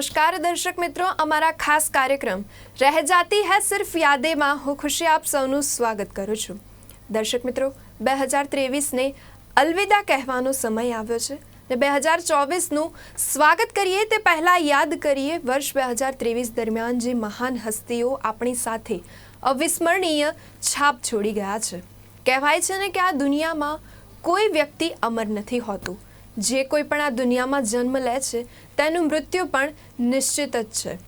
નમસ્કાર દર્શક મિત્રો, અમારા ખાસ કાર્યક્રમ રહે જાતી હૈ સિર્ફ યાદેમાં. હું ખુશી આપ સૌનું સ્વાગત કરું છું. દર્શક મિત્રો, બે હજાર ત્રેવીસને અલવિદા કહેવાનો સમય આવ્યો છે ને બે હજાર ચોવીસનું સ્વાગત કરીએ તે પહેલાં યાદ કરીએ વર્ષ બે હજાર ત્રેવીસ દરમિયાન જે મહાન હસ્તીઓ આપણી સાથે અવિસ્મરણીય છાપ છોડી ગયા છે. કહેવાય છે ને કે આ દુનિયામાં કોઈ વ્યક્તિ અમર નથી હોતું. જે કોઈ પણ આ દુનિયામાં જન્મ લે છે, તેનું મૃત્યુ પણ નિશ્ચિત જ છે.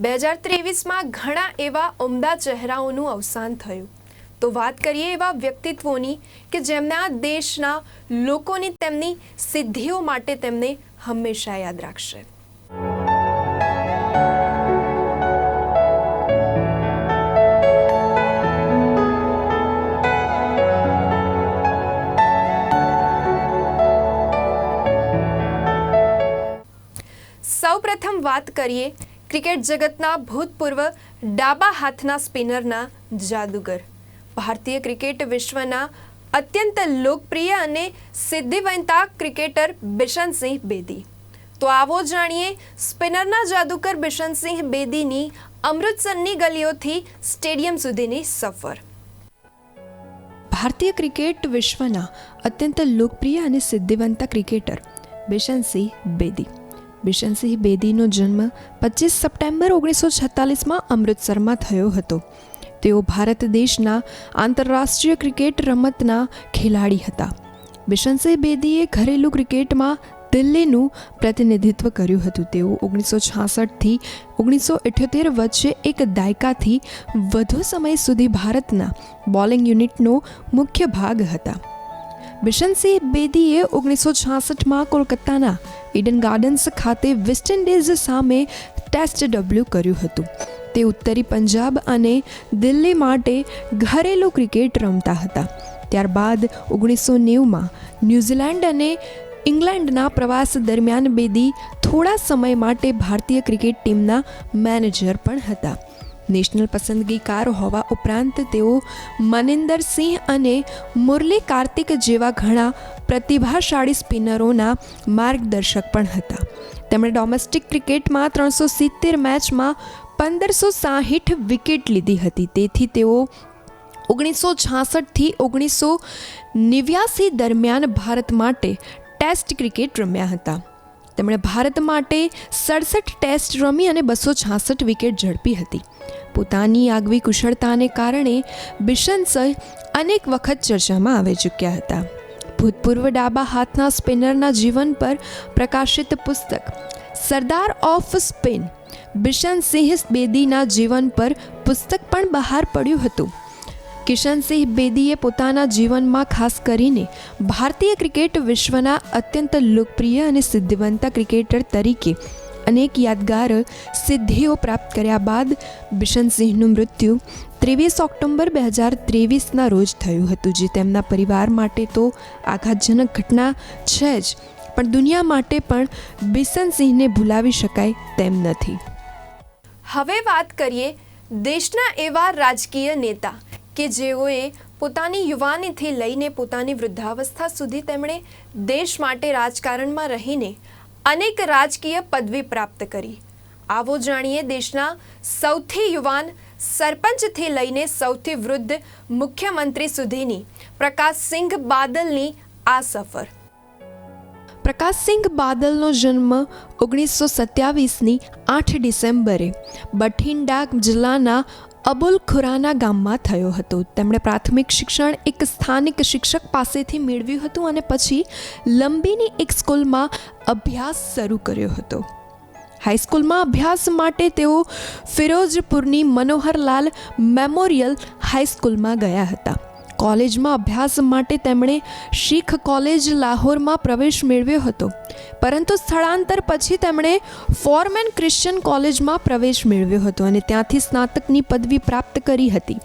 બે હજાર ત્રેવીસમાં ઘણા એવા ઉમદા ચહેરાઓનું અવસાન થયું. તો વાત કરીએ એવા વ્યક્તિત્વોની કે જેમને આ દેશના લોકોની તેમની સિદ્ધિઓ માટે તેમને હંમેશા યાદ રાખશે. વાત કરીએ ક્રિકેટ જગતના ભૂતપૂર્વ ડાબા હાથના સ્પિનરના જાદુગર. ભારતીય ક્રિકેટ વિશ્વના અત્યંત લોકપ્રિય અને સિદ્ધિવંતા ક્રિકેટર બિશનસિંહ બેદી. તો આવો જાણીએ સ્પિનરના જાદુગર બિશનસિંહ બેદીની અમૃતસરની ગલીઓથી સ્ટેડિયમ સુધીની સફર. ભારતીય ક્રિકેટ વિશ્વના અત્યંત લોકપ્રિય અને સિદ્ધિવંતા ક્રિકેટર બિશનસિંહ બેદી. બિશનસિંહ બેદીનો જન્મ પચીસ સપ્ટેમ્બર ઓગણીસો છેતાલીસમાં અમૃતસરમાં થયો હતો. તેઓ ભારત દેશના આંતરરાષ્ટ્રીય ક્રિકેટ રમતના ખેલાડી હતા. બિશનસિંહ બેદીએ ઘરેલું ક્રિકેટમાં દિલ્હીનું પ્રતિનિધિત્વ કર્યું હતું. તેઓ ઓગણીસો છાસઠથી ઓગણીસો અઠ્યોતેર વચ્ચે એક દાયકાથી વધુ સમય સુધી ભારતના બોલિંગ યુનિટનો મુખ્ય ભાગ હતા. બિશનસિંહ બેદીએ ઓગણીસો છાસઠમાં કોલકાતાના ઇડન ગાર્ડન્સ ખાતે વેસ્ટ ઇન્ડિઝ સામે ટેસ્ટ ડબલ્યુ કર્યું હતું તે ઉત્તરી પંજાબ અને દિલ્હી માટે ઘરેલું ક્રિકેટ રમતા હતા ત્યારબાદ ઓગણીસો નેવુંમાં ન્યૂઝીલેન્ડ અને ઇંગ્લેન્ડના પ્રવાસ દરમિયાન બેદી થોડા સમય માટે ભારતીય ક્રિકેટ ટીમના મેનેજર પણ હતા નેશનલ પસંદગીકાર હોવા ઉપરાંત તેઓ મનિંદર સિંહ અને મુરલી કાર્તિક જેવા ઘણા પ્રતિભાશાળી સ્પિનરોના માર્ગદર્શક પણ હતા. તેમણે ડોમેસ્ટિક ક્રિકેટમાં ત્રણસો સિત્તેર મેચમાં પંદરસો સાહીઠ વિકેટ લીધી હતી. તેથી તેઓ ઓગણીસો છાસઠથી ઓગણીસો નેવ્યાસી દરમિયાન ભારત માટે ટેસ્ટ ક્રિકેટ રમ્યા હતા. તેમણે ભારત માટે સડસઠ ટેસ્ટ રમી અને બસો છાસઠ વિકેટ ઝડપી હતી. પોતાની આગવી કુશળતાને કારણે બિશન સહ અનેક વખત ચર્ચામાં આવી ચૂક્યા હતા. ભૂતપૂર્વ ડાબા હાથના સ્પિનરના જીવન પર પ્રકાશિત પુસ્તક, સરદાર ઓફ સ્પેન બિશનસિંહ બેદીના જીવન પર પુસ્તક પણ બહાર પડ્યું હતું. કિશનસિંહ બેદીએ પોતાના જીવનમાં ખાસ કરીને ભારતીય ક્રિકેટ વિશ્વના અત્યંત લોકપ્રિય અને સિદ્ધિવંતા ક્રિકેટર તરીકે અનેક યાદગાર સિદ્ધિઓ પ્રાપ્ત કર્યા બાદ બિશનસિંહનું મૃત્યુ ત્રેવીસ ઓક્ટોબર બે હજાર ત્રેવીસના રોજ થયું હતું, જે તેમના પરિવાર માટે તો આઘાતજનક ઘટના છે જ, પણ દુનિયા માટે પણ બિશનસિંહને ભૂલાવી શકાય તેમ નથી. હવે વાત કરીએ દેશના એવા રાજકીય નેતા કે જેઓએ પોતાની યુવાનીથી લઈને પોતાની વૃદ્ધાવસ્થા સુધી તેમણે દેશ માટે રાજકારણમાં રહીને અનેક રાજકીય પદવી પ્રાપ્ત કરી. આવો જાણીએ દેશના સૌથી યુવાન સરપંચથી લઈને સૌથી વૃદ્ધ મુખ્યમંત્રી સુધીની પ્રકાશસિંહ બાદલની આ સફર. પ્રકાશસિંહ બાદલનો જન્મ ઓગણીસો સત્યાવીસની આઠ ડિસેમ્બરે બઠિંડા જિલ્લાના અબુલ ખુરાના ગામમાં થયો હતો. તેમણે પ્રાથમિક શિક્ષણ એક સ્થાનિક શિક્ષક પાસેથી મેળવ્યું હતું અને પછી લંબીની એક સ્કૂલમાં અભ્યાસ શરૂ કર્યો હતો. હાઈસ્કૂલમાં અભ્યાસ માટે તેઓ ફિરોજપુરની મનોહરલાલ મેમોરિયલ હાઈસ્કૂલમાં ગયા હતા. કોલેજમાં અભ્યાસ માટે તેમણે શીખ કોલેજ લાહોરમાં પ્રવેશ મેળવ્યો હતો. પરંતુ સ્થળાંતર પછી તેમણે ફોરમેન ક્રિશ્ચિયન કોલેજમાં પ્રવેશ મેળવ્યો હતો અને ત્યાંથી સ્નાતકની પદવી પ્રાપ્ત કરી હતી.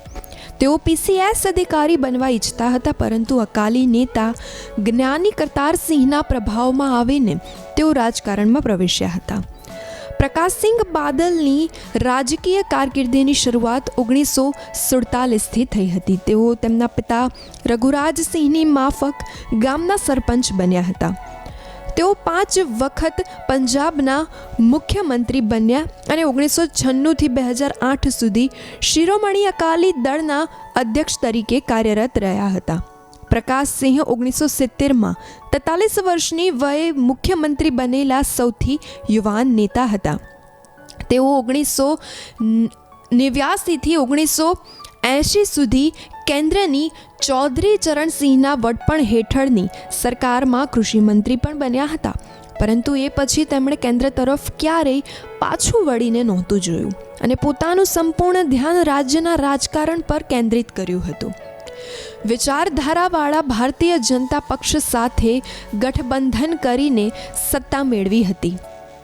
તેઓ પીસીએસ અધિકારી બનવા ઈચ્છતા હતા, પરંતુ અકાલી નેતા જ્ઞાની કરતારસિંહના પ્રભાવમાં આવીને તેઓ રાજકારણમાં પ્રવેશ્યા હતા. પ્રકાશસિંહ બાદલની રાજકીય કારકિર્દીની શરૂઆત ઓગણીસો સુડતાલીસથી થઈ હતી. તેઓ તેમના પિતા રઘુરાજસિંહની માફક ગામના સરપંચ બન્યા હતા. તેઓ પાંચ વખત પંજાબના મુખ્યમંત્રી બન્યા અને ઓગણીસો છન્નુંથી બે હજાર આઠ સુધી શિરોમણી અકાલી દળના અધ્યક્ષ તરીકે કાર્યરત રહ્યા હતા. પ્રકાશસિંહ ઓગણીસો સિત્તેરમાં તેતાલીસ વર્ષની વયે મુખ્યમંત્રી બનેલા સૌથી યુવાન નેતા હતા. તેઓ ઓગણીસો નેવ્યાસીથી ઓગણીસો એંશી સુધી કેન્દ્રની ચૌધરી ચરણસિંહના વડપણ હેઠળની સરકારમાં કૃષિમંત્રી પણ બન્યા હતા. પરંતુ એ પછી તેમણે કેન્દ્ર તરફ ક્યારેય પાછું વળીને નહોતું જોયું અને પોતાનું સંપૂર્ણ ધ્યાન રાજ્યના રાજકારણ પર કેન્દ્રિત કર્યું હતું. વિચારધારાવાળા ભારતીય જનતા પક્ષ સાથે ગઠબંધન કરીને સત્તા મેળવી હતી.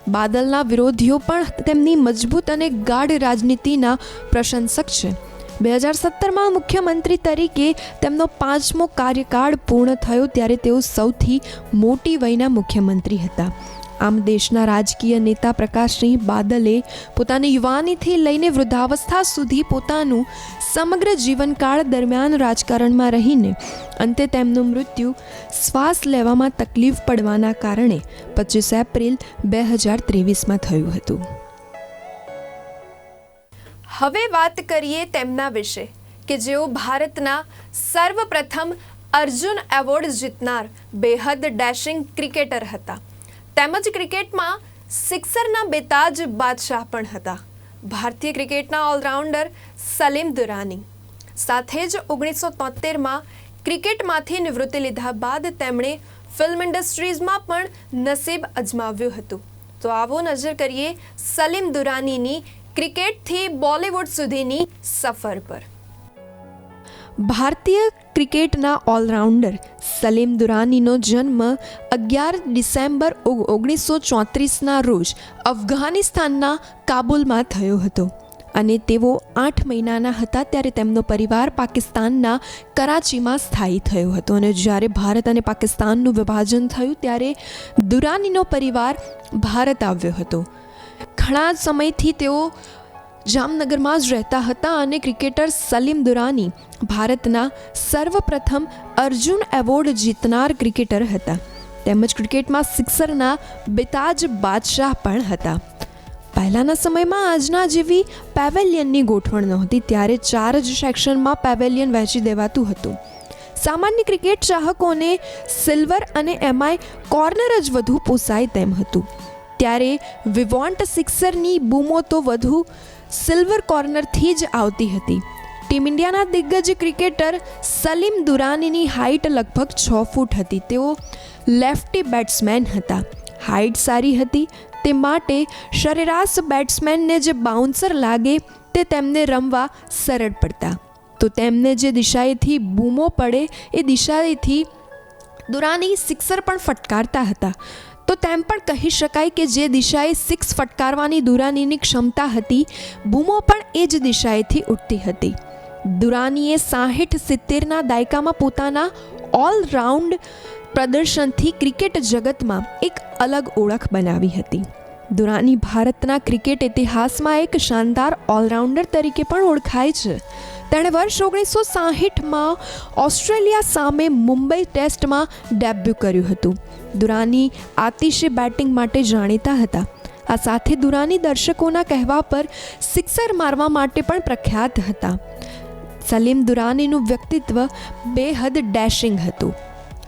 બાદલના વિરોધીઓ પણ તેમની મજબૂત અને ગાઢ રાજનીતિના પ્રશંસક છે. બે હજાર સત્તરમાં મુખ્યમંત્રી તરીકે તેમનો પાંચમો કાર્યકાળ પૂર્ણ થયો ત્યારે તેઓ સૌથી મોટી વયના મુખ્યમંત્રી હતા. આમ દેશના રાજકીય નેતા પ્રકાશસિંહ બાદલે પોતાની યુવાનીથી લઈને વૃદ્ધાવસ્થા સુધી પોતાનું સમગ્ર જીવનકાળ દરમિયાન રાજકારણમાં રહીને અંતે તેમનું મૃત્યુ શ્વાસ લેવામાં તકલીફ પડવાના કારણે પચીસ એપ્રિલ બે હજાર ત્રેવીસમાં થયું હતું. હવે વાત કરીએ તેમના વિશે, કે જેઓ ભારતના સર્વપ્રથમ અર્જુન એવોર્ડ જીતનાર બેહદ ડેશિંગ ક્રિકેટર હતા. તેમજ ક્રિકેટમાં સિક્સરના બેતાજ બાદશાહ પણ હતા. ભારતીય ક્રિકેટના ઓલરાઉન્ડર સલીમ દુરાની. સાથે જ ઓગણીસો તોતેરમાં ક્રિકેટમાંથી નિવૃત્તિ લીધા બાદ તેમણે ફિલ્મ ઇન્ડસ્ટ્રીઝમાં પણ નસીબ અજમાવ્યું હતું. તો આવો નજર કરીએ સલીમ દુરાનીની ક્રિકેટથી બોલિવૂડ સુધીની સફર પર. ભારતીય ક્રિકેટના ઓલરાઉન્ડર સલીમ દુરાનીનો જન્મ અગિયાર ડિસેમ્બર ઓગણીસો ચોત્રીસના રોજ અફઘાનિસ્તાનના કાબુલમાં થયો હતો અને તેઓ આઠ મહિનાના હતા ત્યારે તેમનો પરિવાર પાકિસ્તાનના કરાચીમાં સ્થાયી થયો હતો અને જ્યારે ભારત અને પાકિસ્તાનનું વિભાજન થયું ત્યારે દુરાનીનો પરિવાર ભારત આવ્યો હતો. ઘણા સમયથી તેઓ જામનગરમાં જ રહેતા હતા અને ક્રિકેટર સલીમ દુરાની ભારતના સર્વપ્રથમ અર્જુન એવોર્ડ જીતનાર ક્રિકેટર હતા. તેમજ ક્રિકેટમાં સિક્સરના બેતાજ બાદશાહ પણ હતા. પહેલાંના સમયમાં આજના જેવી પેવેલિયનની ગોઠવણ નહોતી, ત્યારે ચાર જ સેક્શનમાં પેવેલિયન વહેંચી દેવાતું હતું. સામાન્ય ક્રિકેટ ચાહકોને સિલ્વર અને એમઆઈ કોર્નર જ વધુ પોસાય તેમ હતું. ત્યારે વિવોન્ટ સિક્સરની બૂમો તો વધુ સિલ્વર કોર્નરથી જ આવતી હતી. ટીમ ઇન્ડિયાના દિગ્ગજ ક્રિકેટર સલીમ દુરાનીની હાઇટ લગભગ છ ફૂટ હતી. તેઓ લેફ્ટી બેટ્સમેન હતા. હાઇટ સારી હતી. તે માટે સરેરાશ બેટ્સમેનને જે બાઉન્સર લાગે તે તેમને રમવા સરળ પડતા. તો તેમને જે દિશાએથી બૂમો પડે એ દિશાએથી દુરાની સિક્સર પણ ફટકારતા હતા. તો તેમ પણ કહી શકાય કે જે દિશાએ સિક્સ ફટકારવાની દુરાનીની ક્ષમતા હતી, બૂમો પણ એ જ દિશાએથી ઉઠતી હતી. દુરાનીએ સાહીઠ સિત્તેરના દાયકામાં પોતાના ઓલરાઉન્ડ પ્રદર્શનથી ક્રિકેટ જગતમાં એક અલગ ઓળખ બનાવી હતી. દુરાની ભારતના ક્રિકેટ ઇતિહાસમાં એક શાનદાર ઓલરાઉન્ડર તરીકે પણ ઓળખાય છે. તેણે વર્ષ ઓગણીસો સાહીઠમાં ઓસ્ટ્રેલિયા સામે મુંબઈ ટેસ્ટમાં ડેબ્યુ કર્યું હતું. દુરાની આતિશી બેટિંગ માટે જાણીતા હતા. આ સાથે દુરાની દર્શકોના કહેવા પર સિક્સર મારવા માટે પણ પ્રખ્યાત હતા. સલીમ દુરાનીનું વ્યક્તિત્વ બેહદ ડેશિંગ હતું.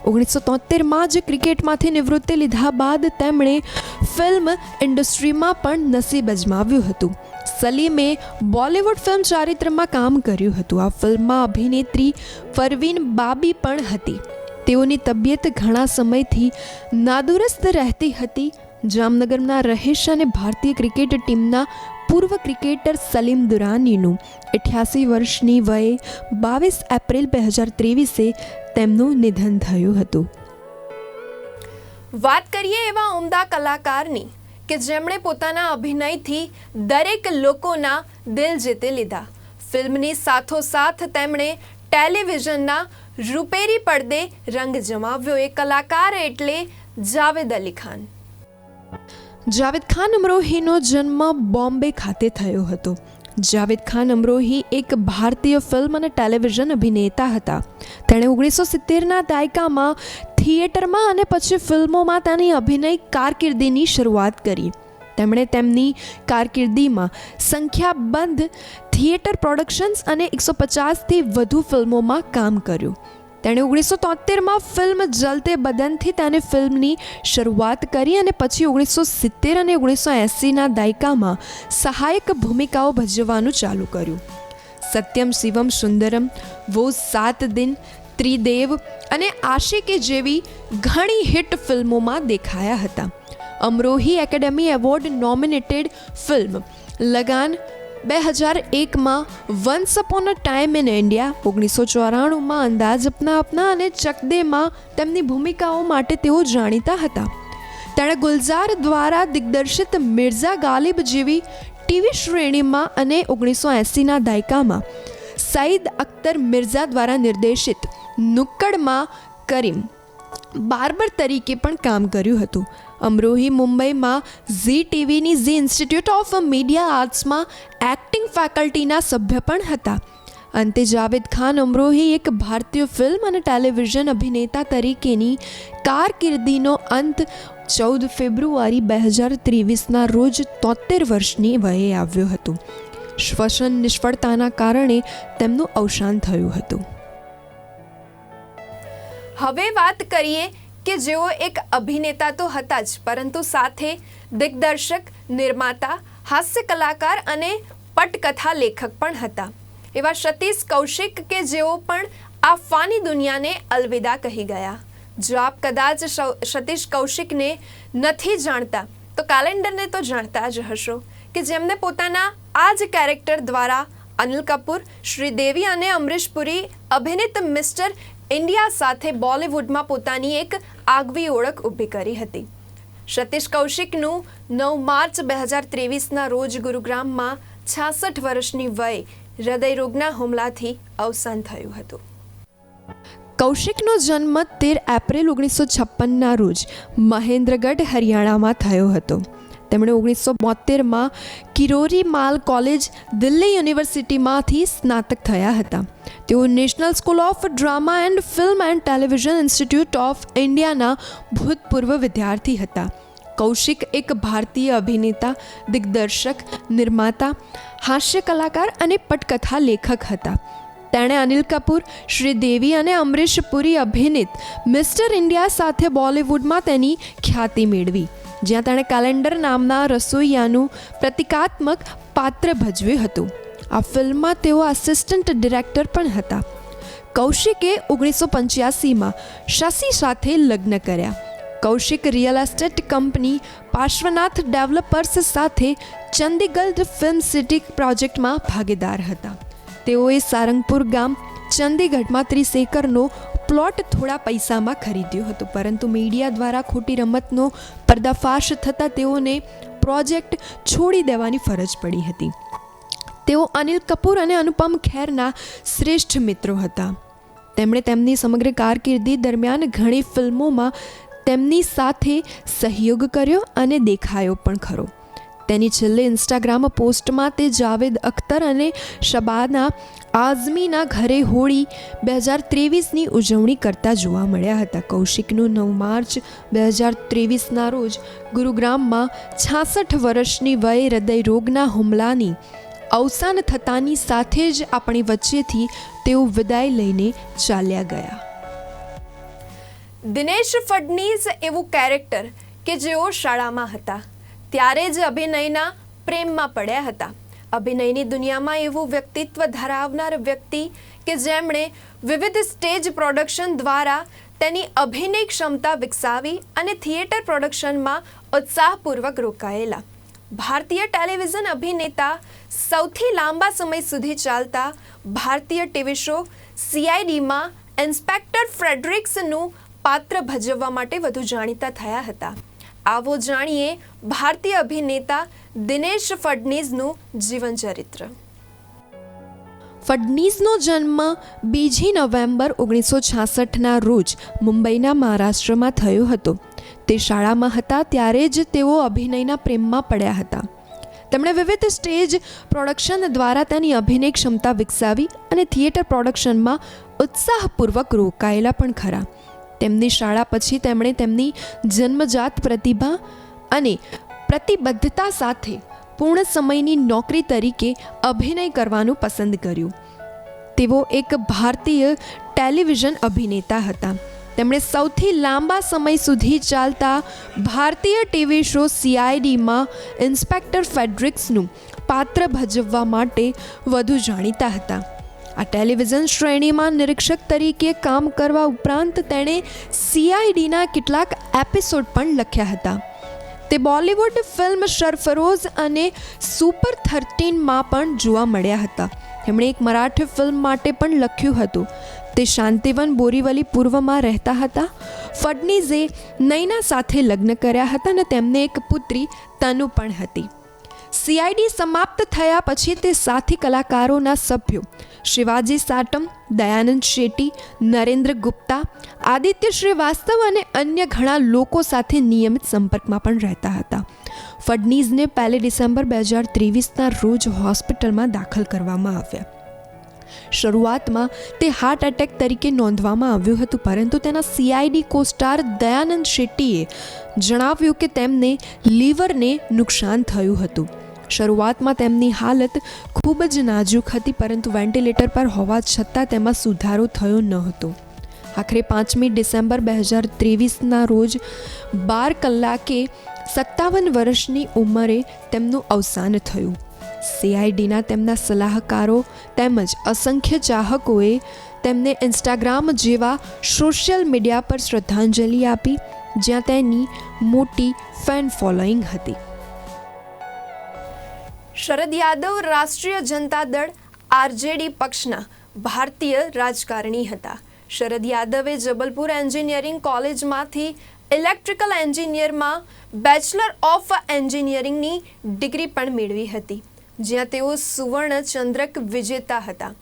ઓગણીસો તોતેરમાં જ ક્રિકેટમાંથી નિવૃત્તિ લીધા બાદ તેમણે ફિલ્મ ઇન્ડસ્ટ્રીમાં પણ નસીબ અજમાવ્યું હતું. સલીમે બોલિવૂડ ફિલ્મ ચારિત્રમાં કામ કર્યું હતું. આ ફિલ્મમાં અભિનેત્રી ફરવીન બાબી પણ હતી. તેઓની તબિયત ઘણા સમયથી નાદુરસ્ત રહેતી હતી. જામનગરના રહેશ અને ભારતીય ક્રિકેટ ટીમના પૂર્વ ક્રિકેટર સલીમ દુરાનીનું અઠ્યાસી વર્ષની વયે બાવીસ એપ્રિલ બે હજાર ત્રેવીસે તેમનું નિધન થયું હતું. વાત કરીએ એવા ઉમદા કલાકારની કે જેમણે પોતાના અભિનયથી દરેક લોકોના દિલ જીતી લીધા. ફિલ્મની સાથોસાથ તેમણે ટેલિવિઝનના રૂપેરી પડદે રંગ જમાવ્યો. એ કલાકાર એટલે જાવેદ અલી ખાન. જાવેદ ખાન અમરોહીનો જન્મ બોમ્બે ખાતે થયો હતો. જાવેદ ખાન અમરોહી એક ભારતીય ફિલ્મ અને ટેલિવિઝન અભિનેતા હતા. તેણે ઓગણીસો સિત્તેરના દાયકામાં થિયેટરમાં અને પછી ફિલ્મોમાં તેની અભિનય કારકિર્દીની શરૂઆત કરી. તેમણે તેમની કારકિર્દીમાં સંખ્યાબંધ થિયેટર પ્રોડક્શન્સ અને એકસો પચાસથી વધુ ફિલ્મોમાં કામ કર્યું. તેણે ઓગણીસો તોતેરમાં ફિલ્મ જલતે બદનથી તેને ફિલ્મની શરૂઆત કરી અને પછી ઓગણીસો સિત્તેર અને ઓગણીસો એંસીના દાયકામાં સહાયક ભૂમિકાઓ ભજવવાનું ચાલુ કર્યું. સત્યમ, શિવમ, સુંદરમ, વો સાત દિન, ત્રિદેવ અને આશિકે જેવી ઘણી હિટ ફિલ્મોમાં દેખાયા હતા. Amrohi academy award nominated film Lagaan બે હજાર એકમાં once upon a time in India ઓગણીસો ચોરાણુંમાં અંદાજ અપના અપના અને ચકદેમાં તેમની ભૂમિકાઓ માટે તેઓ જાણીતા હતા. તેણે ગુલઝાર દ્વારા દિગ્દર્શિત મિર્ઝા ગાલિબ જેવી ટીવી શ્રેણીમાં અને ઓગણીસો એંસીના દાયકામાં સઈદ અખ્તર મિર્ઝા દ્વારા નિર્દેશિત નુક્કડમાં કરીમ બાર્બર તરીકે પણ કામ કર્યું હતું. અમરોહી મુંબઈમાં ઝી ટીવીની ઝી ઇન્સ્ટિટ્યૂટ ઓફ મીડિયા આર્ટ્સમાં એક્ટિંગ ફેકલ્ટીના સભ્ય પણ હતા. અંતે જાવેદ ખાન અમરોહી એક ભારતીય ફિલ્મ અને ટેલિવિઝન અભિનેતા તરીકેની કારકિર્દીનો અંત ચૌદ ફેબ્રુઆરી બે હજાર ત્રેવીસના રોજ તોતેર વર્ષની વયે આવ્યો હતો. શ્વસન નિષ્ફળતાના કારણે તેમનું અવસાન થયું હતું. હવે વાત કરીએ કે જેઓ એક અભિનેતા તો હતા જ, પરંતુ સાથે દિગ્દર્શક, નિર્માતા, હાસ્ય કલાકાર અને પટકથા લેખક પણ હતા. એવા સતીશ કૌશિક કે જેઓ પણ આ ફાની દુનિયાને અલવિદા કહી ગયા. જો આપ કદાચ સતીશ કૌશિકને નથી જાણતા, તો કેલેન્ડરને તો જાણતા જ હશો કે જેમને પોતાના આ જ કેરેક્ટર દ્વારા અનિલ કપૂર, શ્રીદેવી અને અમરીશ પુરી અભિનીત મિસ્ટર ઇન્ડિયા સાથે બોલિવૂડમાં પોતાની એક આગવી ઓળખ ઊભી કરી હતી. સતીશ કૌશિકનું નવ માર્ચ બે હજાર ત્રેવીસના રોજ ગુરુગ્રામમાં છાસઠ વર્ષની વયે હૃદયરોગના હુમલાથી અવસાન થયું હતું. કૌશિકનો જન્મ તેર એપ્રિલ ઓગણીસો છપ્પનના રોજ મહેન્દ્રગઢ, હરિયાણામાં થયો હતો. તેમણે ઓગણીસો બોતેરમાં કિરોરી માલ કોલેજ દિલ્હી યુનિવર્સિટીમાંથી સ્નાતક થયા હતા. તેઓ national school of drama and film and television institute of ઇન્ડિયાના ભૂતપૂર્વ વિદ્યાર્થી હતા. કૌશિક એક ભારતીય અભિનેતા, દિગ્દર્શક, નિર્માતા, હાસ્ય કલાકાર અને પટકથા લેખક હતા. તેણે અનિલ કપૂર શ્રીદેવી અને અમરીશ પુરી અભિનીત મિસ્ટર ઇન્ડિયા સાથે બોલિવૂડમાં તેની ખ્યાતિ મેળવી. જ્યાં તેણે કેલેન્ડર નામના રસોઈયાનું પ્રતિકાત્મક પાત્ર ભજવ્યું હતું. આ ફિલ્મમાં તેઓ આસિસ્ટન્ટ ડિરેક્ટર પણ હતા. કૌશિકે ઓગણીસો પંચ્યાસીમાં શશી સાથે લગ્ન કર્યા. Kaushik real estate company Parsvnath developers સાથે ચંદીગઢ ફિલ્મ સિટી પ્રોજેક્ટમાં ભાગીદાર હતા. તેઓએ સારંગપુર ગામ ચંદીગઢમાં ત્રીસ પ્લોટ થોડા પૈસામાં ખરીદ્યો હતો, પરંતુ મીડિયા દ્વારા ખોટી રમતનો પર્દાફાશ થતાં તેઓને પ્રોજેક્ટ છોડી દેવાની ફરજ પડી હતી. તેઓ અનિલ કપૂર અને અનુપમ ખેરના શ્રેષ્ઠ મિત્રો હતા. તેમણે તેમની સમગ્ર કારકિર્દી દરમિયાન ઘણી ફિલ્મોમાં તેમની સાથે સહયોગ કર્યો અને દેખાયો પણ ખરો. તેની છેલ્લે ઇન્સ્ટાગ્રામ પોસ્ટમાં તે જાવેદ અખ્તર અને શબાના આઝમીના ઘરે હોળી બે હજાર ત્રેવીસની ઉજવણી કરતા જોવા મળ્યા હતા. કૌશિકનું નવ માર્ચ બે હજાર ત્રેવીસના રોજ ગુરુગ્રામમાં છાસઠ વર્ષની વયે હૃદયરોગના હુમલાની અવસાન થતાની સાથે જ આપણી વચ્ચેથી તેઓ વિદાય લઈને ચાલ્યા ગયા. દિનેશ ફડનીસ એવું કેરેક્ટર કે જેઓ શાળામાં હતા. ત્યારે જ અભિનયના પ્રેમમાં પડ્યા હતા. અભિનયની દુનિયામાં એવું વ્યક્તિત્વ ધરાવનાર વ્યક્તિ કે જેમણે વિવિધ સ્ટેજ પ્રોડક્શન દ્વારા તેની અભિનય ક્ષમતા વિકસાવી અને થિયેટર પ્રોડક્શનમાં ઉત્સાહપૂર્વક રોકાયેલા. ભારતીય ટેલિવિઝન અભિનેતા સૌથી લાંબા સમય સુધી ચાલતા ભારતીય ટીવી શો સીઆઈડીમાં ઇન્સ્પેક્ટર ફ્રેડરિક્સનું પાત્ર ભજવવા માટે વધુ જાણીતા થયા હતા. આવો જાણીએ ભારતીય અભિનેતા દિનેશ ફડનીસનું જીવન ચરિત્ર ફડનીસનો જન્મ બીજી નવેમ્બર ઓગણીસો છાસઠના રોજ મુંબઈના મહારાષ્ટ્રમાં થયો હતો. તે શાળામાં હતા ત્યારે જ તેઓ અભિનયના પ્રેમમાં પડ્યા હતા. તેમણે વિવિધ સ્ટેજ પ્રોડક્શન દ્વારા તેની અભિનય ક્ષમતા વિકસાવી અને થિયેટર પ્રોડક્શનમાં ઉત્સાહપૂર્વક રોકાયેલા પણ ખરા. તેમની શાળા પછી તેમણે તેમની જન્મજાત પ્રતિભા અને પ્રતિબદ્ધતા સાથે પૂર્ણ સમયની નોકરી તરીકે અભિનય કરવાનું પસંદ કર્યું. તેઓ એક ભારતીય ટેલિવિઝન અભિનેતા હતા. તેમણે સૌથી લાંબા સમય સુધી ચાલતા ભારતીય ટીવી શો સીઆઈડીમાં ઇન્સ્પેક્ટર ફેડરિક્સનું પાત્ર ભજવવા માટે વધુ જાણીતા હતા. આ ટેલિવિઝન શ્રેણીમાં નિરીક્ષક તરીકે કામ કરવા ઉપરાંત તેણે સીઆઈડીના કેટલાક એપિસોડ પણ લખ્યા હતા. તે બોલિવૂડ ફિલ્મ સરફરોઝ અને સુપર થર્ટીનમાં પણ જોવા મળ્યા હતા. તેમણે એક મરાઠી ફિલ્મ માટે પણ લખ્યું હતું. તે શાંતિવન બોરીવલી પૂર્વમાં રહેતા હતા. ફડનીઝે નૈના સાથે લગ્ન કર્યા હતા અને તેમને એક પુત્રી તનુ પણ હતી. સીઆઈડી સમાપ્ત થયા પછી તે સાથી કલાકારોના સભ્યો શિવાજી સાટમ, દયાનંદ શેટ્ટી, નરેન્દ્ર ગુપ્તા, આદિત્ય શ્રીવાસ્તવ અને અન્ય ઘણા લોકો સાથે નિયમિત સંપર્કમાં પણ રહેતા હતા. ફડનીઝને પહેલી ડિસેમ્બર બે હજાર ત્રેવીસના રોજ હોસ્પિટલમાં દાખલ કરવામાં આવ્યા. શરૂઆતમાં તે હાર્ટ એટેક તરીકે નોંધવામાં આવ્યું હતું, પરંતુ તેના સીઆઈડી કોસ્ટાર દયાનંદ શેટ્ટીએ જણાવ્યું કે તેમને લીવરને નુકસાન થયું હતું. શરૂઆતમાં તેમની હાલત ખૂબ જ નાજુક હતી, પરંતુ વેન્ટિલેટર પર હોવા છતાં તેમાં સુધારો થયો ન હતો. આખરે પાંચમી ડિસેમ્બર બે હજાર ત્રેવીસના રોજ બાર કલાકે સત્તાવન વર્ષની ઉંમરે તેમનું અવસાન થયું. સીઆઈડીના તેમના સલાહકારો તેમજ અસંખ્ય ચાહકોએ તેમને ઇન્સ્ટાગ્રામ જેવા સોશિયલ મીડિયા પર શ્રદ્ધાંજલિ આપી, જ્યાં તેની મોટી ફેન ફોલોઈંગ હતી. શરદ યાદવ રાષ્ટ્રીય જનતા દળ આરજેડી પક્ષના ભારતીય રાજકારણી હતા. શરદ યાદવે જબલપુર એન્જિનિયરિંગ કોલેજમાંથી ઇલેક્ટ્રિકલ એન્જિનિયરમાં બેચલર ઓફ એન્જિનિયરિંગની ડિગ્રી પણ મેળવી હતી, જ્યાં તેઓ સુવર્ણ ચંદ્રક વિજેતા હતા.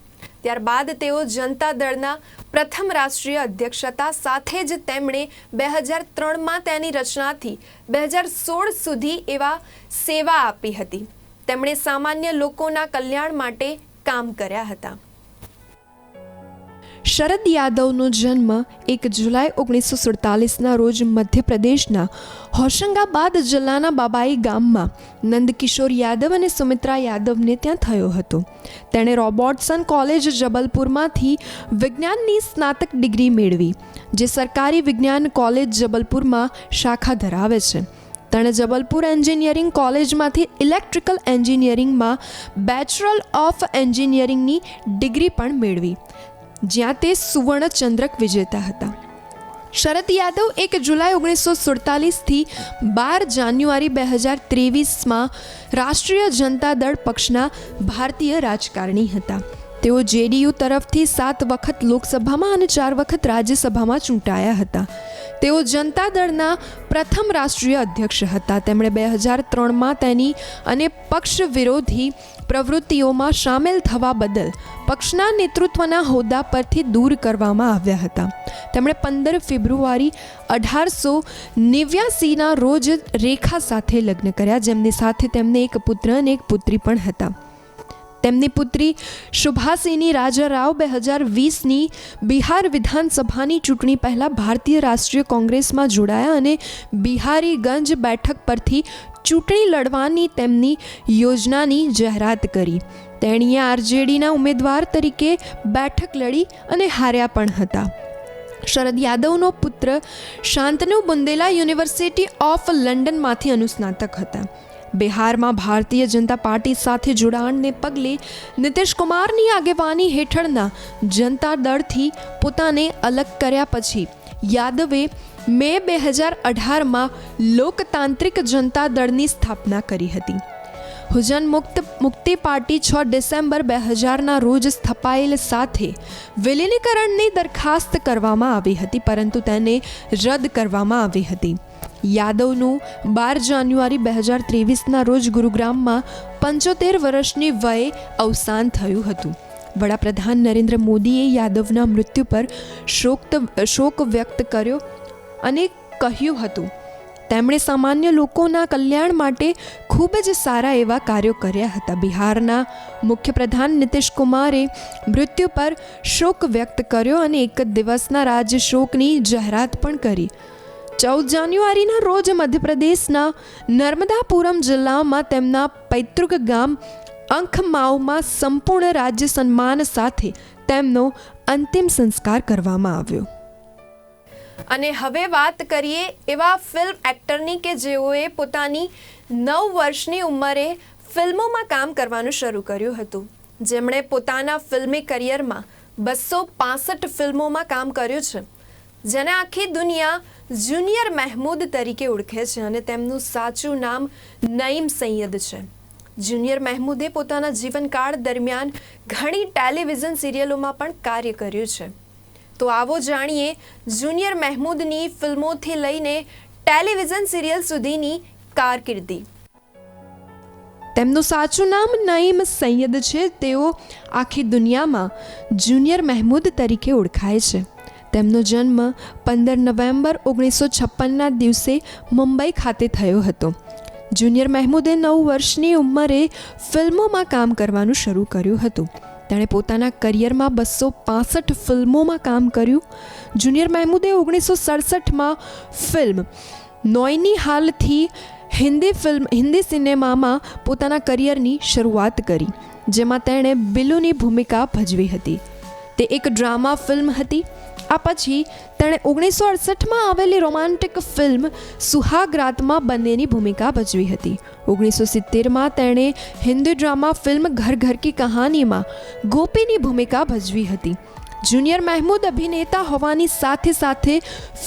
ત્યારબાદ તેઓ જનતા દળના પ્રથમ રાષ્ટ્રીય અધ્યક્ષતા સાથે જ તેમણે બે હજાર ત્રણમાં તેની રચનાથી બે હજાર સોળ સુધી એવા સેવા આપી હતી. તેમણે સામાન્ય લોકોના કલ્યાણ માટે કામ કર્યા હતા. શરદ યાદવનો જન્મ એક જુલાઈ ઓગણીસો સુડતાલીસના રોજ મધ્યપ્રદેશના હોશંગાબાદ જિલ્લાના બાબાઈ ગામમાં નંદકિશોર યાદવ અને સુમિત્રા યાદવને ત્યાં થયો હતો. તેણે રોબોટસન કોલેજ જબલપુરમાંથી વિજ્ઞાનની સ્નાતક ડિગ્રી મેળવી, જે સરકારી વિજ્ઞાન કોલેજ જબલપુરમાં શાખા ધરાવે છે. તેણે જબલપુર એન્જિનિયરિંગ કોલેજમાંથી ઇલેક્ટ્રિકલ એન્જિનિયરિંગમાં બેચરલ ઓફ એન્જિનિયરિંગની ડિગ્રી પણ મેળવી, જ્યાં તે સુવર્ણચંદ્રક વિજેતા હતા. શરદ યાદવ એક જુલાઈ ઓગણીસો સુડતાલીસથી બાર જાન્યુઆરી બે હજાર ત્રેવીસમાં રાષ્ટ્રીય જનતા દળ પક્ષના ભારતીય રાજકારણી હતા. તેઓ જેડીયુ તરફથી સાત વખત લોકસભામાં અને ચાર વખત રાજ્યસભામાં ચૂંટાયા હતા. તેઓ જનતા દળના પ્રથમ રાષ્ટ્રીય અધ્યક્ષ હતા. તેમણે બે હજાર ત્રણમાં તેની અને પક્ષ વિરોધી પ્રવૃત્તિઓમાં સામેલ થવા બદલ પક્ષના નેતૃત્વના હોદ્દા પરથી દૂર કરવામાં આવ્યા હતા. તેમણે પંદર ફેબ્રુઆરી અઢારસો નેવ્યાસીના રોજ રેખા સાથે લગ્ન કર્યા. જેમની સાથે તેમને એક પુત્ર અને એક પુત્રી પણ હતા. તેમની પુત્રી શુભાસિની રાજા રાવ બે હજાર વીસની બિહાર વિધાનસભાની ચૂંટણી પહેલાં ભારતીય રાષ્ટ્રીય કોંગ્રેસમાં જોડાયા અને બિહારીગંજ બેઠક પરથી ચૂંટણી લડવાની તેમની યોજનાની જાહેરાત કરી. તેણીએ આરજેડીના ઉમેદવાર તરીકે બેઠક લડી અને હાર્યા પણ હતા. શરદ યાદવનો પુત્ર શાંતનુ બુંદેલા યુનિવર્સિટી ઓફ લંડનમાંથી અનુસ્નાતક હતા. બિહારમાં ભારતીય જનતા પાર્ટી સાથે જોડાણને પગલે નીતિશ કુમારની આગેવાની હેઠળના જનતા દળથી પોતાને અલગ કર્યા પછી યાદવે મે બે હજાર અઢારમાં લોકતાંત્રિક જનતા દળની સ્થાપના કરી હતી. હુજન મુક્ત મુક્તિ પાર્ટી છ ડિસેમ્બર બે હજારના રોજ સ્થપાયેલ સાથે વિલીનીકરણની દરખાસ્ત કરવામાં આવી હતી, પરંતુ તેને રદ કરવામાં આવી હતી. યાદવનું બાર જાન્યુઆરી બે હજાર ત્રેવીસના રોજ ગુરુગ્રામમાં પંચોતેર વર્ષની વયે અવસાન થયું હતું. વડાપ્રધાન નરેન્દ્ર મોદીએ યાદવના મૃત્યુ પર શોક શોક વ્યક્ત કર્યો અને કહ્યું હતું તેમણે સામાન્ય લોકોના કલ્યાણ માટે ખૂબ જ સારા એવા કાર્યો કર્યા હતા. બિહારના મુખ્યપ્રધાન નીતિશ કુમારે મૃત્યુ પર શોક વ્યક્ત કર્યો અને એક દિવસના રાજ્ય શોકની જાહેરાત પણ કરી. ચૌદ જાન્યુઆરીના રોજ મધ્યપ્રદેશના નર્મદાપુરમ જિલ્લામાં તેમના પૈતૃક ગામ અંખમાવમાં સંપૂર્ણ રાજ્ય સન્માન સાથે તેમનો અંતિમ સંસ્કાર કરવામાં આવ્યો. અને હવે વાત કરીએ એવા ફિલ્મ એક્ટરની કે જેઓએ પોતાની નવ વર્ષની ઉંમરે ફિલ્મોમાં કામ કરવાનું શરૂ કર્યું હતું. જેમણે પોતાના ફિલ્મી કરિયરમાં બસો પાસઠ ફિલ્મોમાં કામ કર્યું છે, જેને આખી દુનિયા જુનિયર મહેમૂદ તરીકે ઓળખે છે અને તેમનું સાચું નામ નઈમ સૈયદ છે. જુનિયર મહેમૂદે પોતાના જીવનકાળ દરમિયાન ઘણી ટેલિવિઝન સિરિયલોમાં પણ કાર્ય કર્યું છે. તો આવો જાણીએ જુનિયર મહેમૂદની ફિલ્મોથી લઈને ટેલિવિઝન સિરિયલ સુધીની કારકિર્દી. તેમનું સાચું નામ નઈમ સૈયદ છે. તેઓ આખી દુનિયામાં જુનિયર મહેમૂદ તરીકે ઓળખાય છે. તેમનો જન્મ પંદર નવેમ્બર ઓગણીસો છપ્પનના દિવસે મુંબઈ ખાતે થયો હતો. જુનિયર મહેમૂદે નવ વર્ષની ઉંમરે ફિલ્મોમાં કામ કરવાનું શરૂ કર્યું હતું. તેણે પોતાના કરિયરમાં બસો પાસઠ ફિલ્મોમાં કામ કર્યું. જુનિયર મહેમૂદે ઓગણીસો સડસઠમાં ફિલ્મ નોયની હાલથી હિન્દી ફિલ્મ, હિન્દી સિનેમામાં પોતાના કરિયરની શરૂઆત કરી, જેમાં તેણે બિલુની ભૂમિકા ભજવી હતી. તે એક ડ્રામા ફિલ્મ હતી. આ પછી તેણે ઓગણીસો અડસઠમાં આવેલી રોમાન્ટિક ફિલ્મ સુહાગરાતમાં બંનેની ભૂમિકા ભજવી હતી. ઓગણીસો સિત્તેરમાં તેણે હિન્દી ડ્રામા ફિલ્મ ઘર ઘર કી કહાનીમાં ગોપીની ભૂમિકા ભજવી હતી. જુનિયર મહેમૂદ અભિનેતા હોવાની સાથે સાથે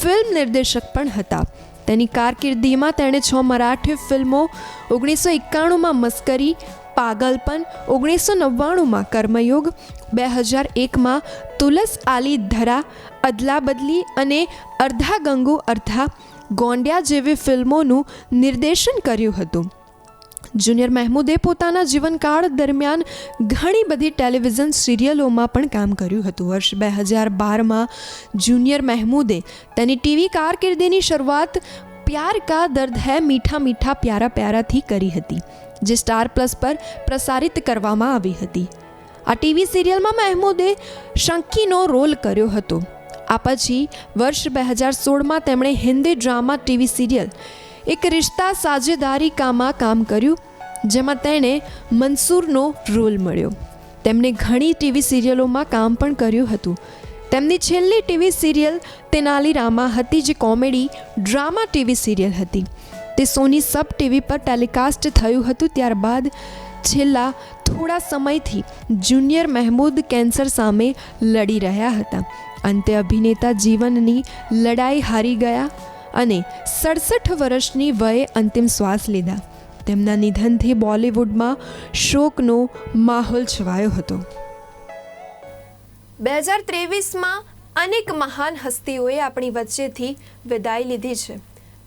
ફિલ્મ નિર્દેશક પણ હતા. તેની કારકિર્દીમાં તેણે છ મરાઠી ફિલ્મો ઓગણીસો એકાણુંમાં મસ્કરી, પાગલપન ઓગણીસો નવ્વાણુંમાં કર્મયોગ, બે હજાર એકમાં તુલસ આલી ધરા અદલા બદલી અને અર્ધા ગંગુ અર્ધા ગોંડિયા જેવી ફિલ્મોનું નિર્દેશન કર્યું હતું. જુનિયર મહેમૂદે પોતાના જીવનકાળ દરમિયાન ઘણી બધી ટેલિવિઝન સિરિયલોમાં પણ કામ કર્યું હતું. વર્ષ બે હજાર બારમાં જુનિયર મહેમૂદે તેની ટીવી કારકિર્દીની શરૂઆત પ્યાર કા દર્દ હૈ મીઠા મીઠા પ્યારા પ્યારાથી કરી હતી, જે સ્ટાર પ્લસ પર પ્રસારિત કરવામાં આવી હતી. આ ટીવી સિરિયલમાં મહેમૂદે શંકીનો રોલ કર્યો હતો. આ પછી વર્ષ બે હજાર સોળમાં તેમણે હિન્દી ડ્રામા ટીવી સિરિયલ એક રિશ્તા સાજેદારી કામાં કામ કર્યું, જેમાં તેણે મન્સૂરનો રોલ મળ્યો. તેમણે ઘણી ટીવી સિરિયલોમાં કામ પણ કર્યું હતું. તેમની છેલ્લી ટીવી સિરિયલ તેનાલી રામા હતી, જે કોમેડી ડ્રામા ટીવી સિરિયલ હતી. તે સોની સબ ટીવી પર ટેલિકાસ્ટ થયું હતું, ત્યારબાદ છેલ્લા થોડા સમયથી જુનિયર મહેમૂદ કેન્સર સામે લડી રહ્યા હતા. અંતે અભિનેતા જીવનની લડાઈ હારી ગયા અને સડસઠ વર્ષની વયે અંતિમ શ્વાસ લીધા. તેમના નિધનથી બોલિવૂડમાં શોકનો માહોલ છવાયો હતો. બે હજાર ત્રેવીસમાં અનેક મહાન હસ્તીઓએ આપણી વચ્ચેથી વિદાય લીધી છે.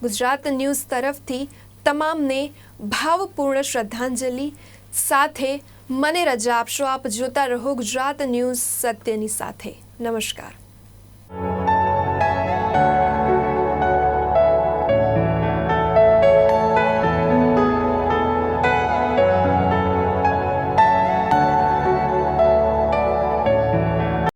ગુજરાત ન્યૂઝ તરફથી તમામને ભાવપૂર્ણ શ્રદ્ધાંજલિ, સાથે મને રજા આપશો આપ જોતા રહો ગુજરાત ન્યૂઝ સત્યની સાથે. નમસ્કાર.